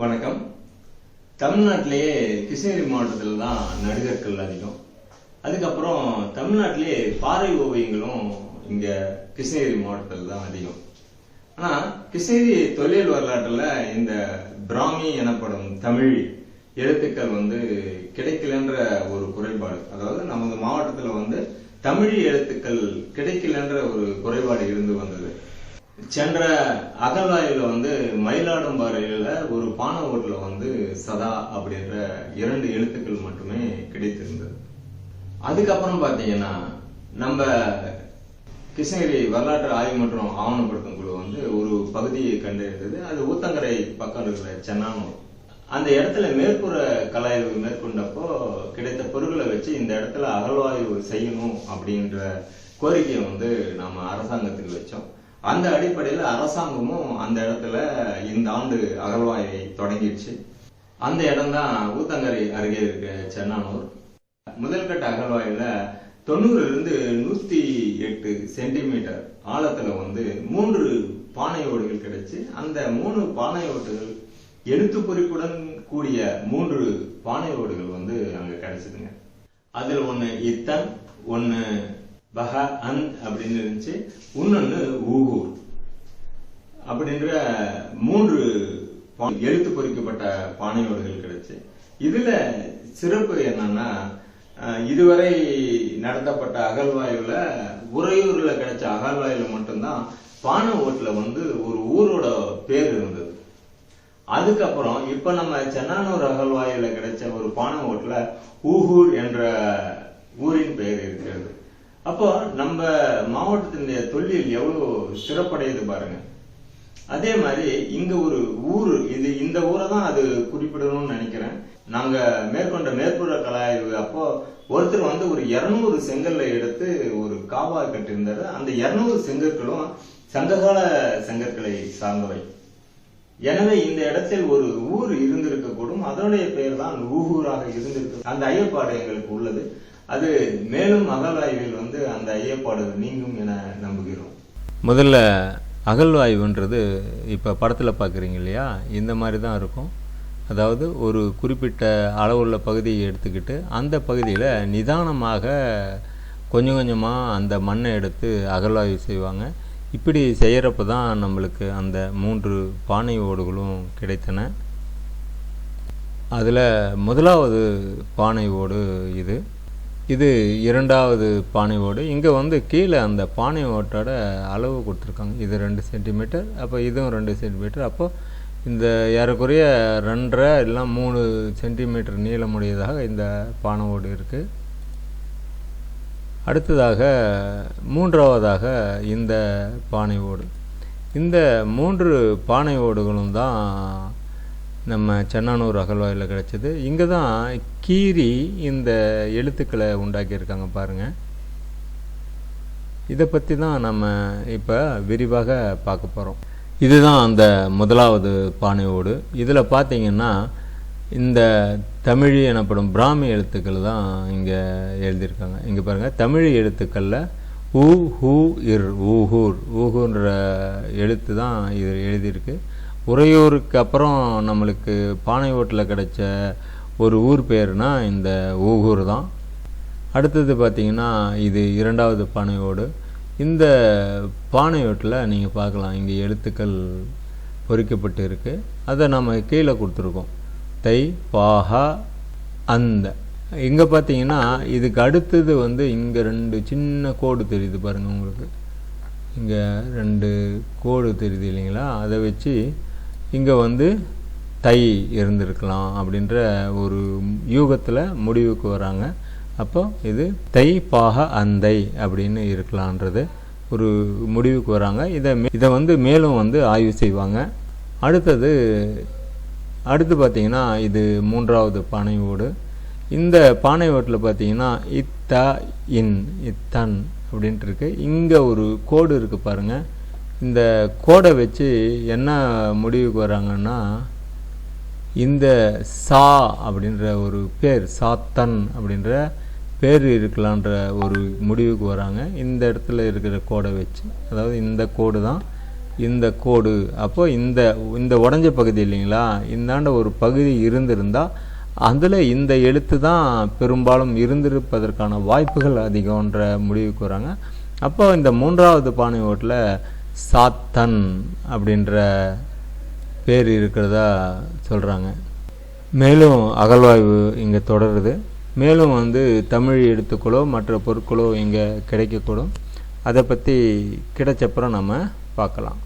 வணக்கம். தமிழ்நாட்டிலேயே கிருஷ்ணகிரி மாவட்டத்தில் தான் நடிகர்கள் அதிகம். அதுக்கப்புறம் தமிழ்நாட்டிலேயே பாறை ஓவியங்களும் இங்கே கிருஷ்ணகிரி மாவட்டத்தில் தான் அதிகம். ஆனால் கிருஷ்ணகிரி தொழில் வரலாற்றில் இந்த பிராமி எனப்படும் தமிழ் எழுத்துக்கள் வந்து கிடைக்கலன்ற ஒரு குறைபாடு. அதாவது நமது மாவட்டத்தில் வந்து தமிழ் எழுத்துக்கள் கிடைக்கலன்ற ஒரு குறைபாடு இருந்து வந்தது. சென்ற அகழ்வாய்வுல வந்து மயிலாடும்பாறையில ஒரு பானை ஓட்டுல வந்து சதா அப்படின்ற இரண்டு எழுத்துக்கள் மட்டுமே கிடைத்திருந்தது. அதுக்கப்புறம் பாத்தீங்கன்னா நம்ம கிருஷ்ணகிரி வரலாற்று ஆய்வு மற்றும் ஆவணப்படுத்தும் குழு வந்து ஒரு பகுதியை கண்டறிந்தது. அது ஊத்தங்கரை பக்கம் இருக்கிற சென்னானூர் அந்த இடத்துல மேற்புற கலாய்வு மேற்கொண்டப்போ கிடைத்த பொருட்களை வச்சு இந்த இடத்துல அகழ்வாய்வு செய்யணும் அப்படின்ற கோரிக்கையை வந்து நாம அரசாங்கத்துக்கு வச்சோம். அந்த அடிப்படையில் அரசாங்கமும் அந்த இடத்துல இந்த ஆண்டு அகழ்வாயை தொடங்கிடுச்சு. அந்த இடம்தான் ஊத்தங்கரை அருகே இருக்க சென்னானூர். முதல்கட்ட அகழ்வாயில் தொண்ணூறுலேருந்து நூற்றி எட்டு சென்டிமீட்டர் ஆழத்தில் வந்து மூன்று பானை ஓடுகள் கிடைச்சி அந்த மூணு பானை ஓட்டுகள் எழுத்து பொறிப்புடன் கூடிய மூன்று பானை ஓடுகள் வந்து அங்கே கிடைச்சிதுங்க. அதில் ஒன்று இத்தன் ஒன்று பஹ அன் அப்படின்னு இருந்துச்சு. இன்னொன்னு ஊகூர் அப்படின்ற மூன்று எழுத்து பொறிக்கப்பட்ட பானையோடுகள் கிடைச்சு. இதுல சிறப்பு என்னன்னா இதுவரை நடத்தப்பட்ட அகழ்வாயுவில் உறையூரில் கிடைச்ச அகழ்வாய்வுல மட்டும்தான் பானை ஓட்டில் வந்து ஒரு ஊரோட பேர் இருந்தது. அதுக்கப்புறம் இப்போ நம்ம சென்னானூர் அகழ்வாயில கிடைச்ச ஒரு பானை ஓட்டில் ஊகூர் என்ற ஊரின் பெயர் இருக்கிறது. அப்போ நம்ம மாவட்டத்தினுடைய தொழில் எவ்வளவு சிறப்படையுது பாருங்க. அதே மாதிரி இங்க ஒரு ஊர் இது இந்த ஊரை தான் அது குறிப்பிடணும்னு நினைக்கிறேன். நாங்க மேற்கொண்ட மேற்புற கலாய்வு அப்போ ஒருத்தர் வந்து ஒரு இருநூறு செங்கல்ல எடுத்து ஒரு காவா கட்டியிருந்தாரு. அந்த இருநூறு செங்கற்களும் சங்ககால செங்கற்களை சார்ந்தவை. எனவே இந்த இடத்தில் ஒரு ஊர் இருந்திருக்க கூடும் அதனுடைய பெயர் தான் ஊகூராக இருந்திருக்கு. அந்த ஐயப்பாடு எங்களுக்கு உள்ளது. அது மேலும் அகழ்வாய்வில் வந்து அந்த ஐயப்பாடு நீங்கும் என நம்புகிறோம். முதல்ல அகழ்வாய்வுன்றது இப்போ படத்தில் பார்க்குறீங்க இல்லையா? இந்த மாதிரி தான் இருக்கும். அதாவது ஒரு குறிப்பிட்ட அளவுள்ள பகுதியை எடுத்துக்கிட்டு அந்த பகுதியில் நிதானமாக கொஞ்சம் கொஞ்சமாக அந்த மண்ணை எடுத்து அகழ்வாய்வு செய்வாங்க. இப்படி செய்கிறப்ப தான் நம்மளுக்கு அந்த மூன்று பானை ஓடுகளும் கிடைத்தன. அதில் முதலாவது பானை ஓடு இது. இது இரண்டாவது பானை ஓடு. இங்கே வந்து கீழே அந்த பானை ஓட்டோட அளவு கொடுத்துருக்காங்க. இது ரெண்டு சென்டிமீட்டர் அப்போ இதுவும் ரெண்டு சென்டிமீட்டர். அப்போது இந்த ஏறக்குறைய ரெண்டரை இல்லை மூணு சென்டிமீட்டர் நீளமுடையதாக இந்த பானை ஓடு இருக்குது அடுத்ததாக மூன்றாவதாக இந்த பானை ஓடு. இந்த மூன்று பானை ஓடுகளும் தான் நம்ம சென்னானூர் அகழ்வாயில் கிடச்சிது. இங்கே தான் கீரி இந்த எழுத்துக்களை உண்டாக்கியிருக்காங்க பாருங்கள் இதை பற்றி தான் நம்ம இப்போ விரிவாக பார்க்க போகிறோம் இதுதான் அந்த முதலாவது பானை ஓடு இதில் பார்த்தீங்கன்னா இந்த தமிழ் எனப்படும் பிராமி எழுத்துக்கள் தான் இங்கே எழுதியிருக்காங்க. இங்கே பாருங்கள் தமிழ் எழுத்துக்களில் ஊ ஹூ இர் ஊஹூர். ஊஹூன்ற எழுத்து தான் இது எழுதியிருக்கு. உறையூருக்கு அப்புறம் நம்மளுக்கு பானை ஓட்டில் கிடைச்ச ஒரு ஊர் பேர்னா இந்த ஊகூர் தான். அடுத்தது பார்த்திங்கன்னா இது இரண்டாவது பானையோடு இந்த பானையோட்டில் நீங்கள் பார்க்கலாம் இங்கே எழுத்துக்கள் பொறிக்கப்பட்டு இருக்குது அதை நம்ம கீழே கொடுத்துருக்கோம். தை பாகா அந்த. இங்கே பார்த்தீங்கன்னா இதுக்கு அடுத்தது வந்து இங்கே ரெண்டு சின்ன கோடு தெரியுது பாருங்கள் உங்களுக்கு. இங்கே ரெண்டு கோடு தெரியுது இல்லைங்களா? அதை வச்சு இங்கே வந்து தை இருந்திருக்கலாம் அப்படின்ற ஒரு யூகத்தில் முடிவுக்கு வராங்க. அப்போ இது தை பாக அந்தை அப்படின்னு இருக்கலான்றது ஒரு முடிவுக்கு வராங்க. இதை இதை வந்து மேலும் வந்து ஆய்வு செய்வாங்க. அடுத்தது அடுத்து பார்த்தீங்கன்னா இது மூன்றாவது பானை ஓடு இந்த பானை ஓட்டில் பார்த்தீங்கன்னா இத்த இன் இத்தன் அப்படின்ட்டு இருக்கு. இங்கே ஒரு கோடு இருக்குது பாருங்கள் இந்த கோடை வச்சு என்ன முடிவுக்கு வராங்கன்னா இந்த சா அப்படின்ற ஒரு பேர் சாத்தன் அப்படின்ற பேர் இருக்கலான்ற ஒரு முடிவுக்கு வராங்க. இந்த இடத்துல இருக்கிற கோடை வச்சு. அதாவது இந்த கோடு தான் இந்த கோடு. அப்போது இந்த இந்த உடஞ்ச பகுதி இல்லைங்களா? இந்தாண்ட ஒரு பகுதி இருந்திருந்தால் அதில் இந்த எழுத்து தான் பெரும்பாலும் இருந்திருப்பதற்கான வாய்ப்புகள் அதிகம்ன்ற முடிவுக்கு வராங்க. அப்போ இந்த மூன்றாவது பானை ஓட்டில் சாத்தன் அப்படின்ற பேர் இருக்கிறதா சொல்கிறாங்க மேலும் அகழ்வாய்வு இங்கே தொடருது. மேலும் வந்து தமிழ் எழுத்துக்களோ மற்ற பொருட்களோ இங்கே கிடைக்கக்கூடும். அதை பற்றி கிடைச்சப்புறம் நம்ம பார்க்கலாம்.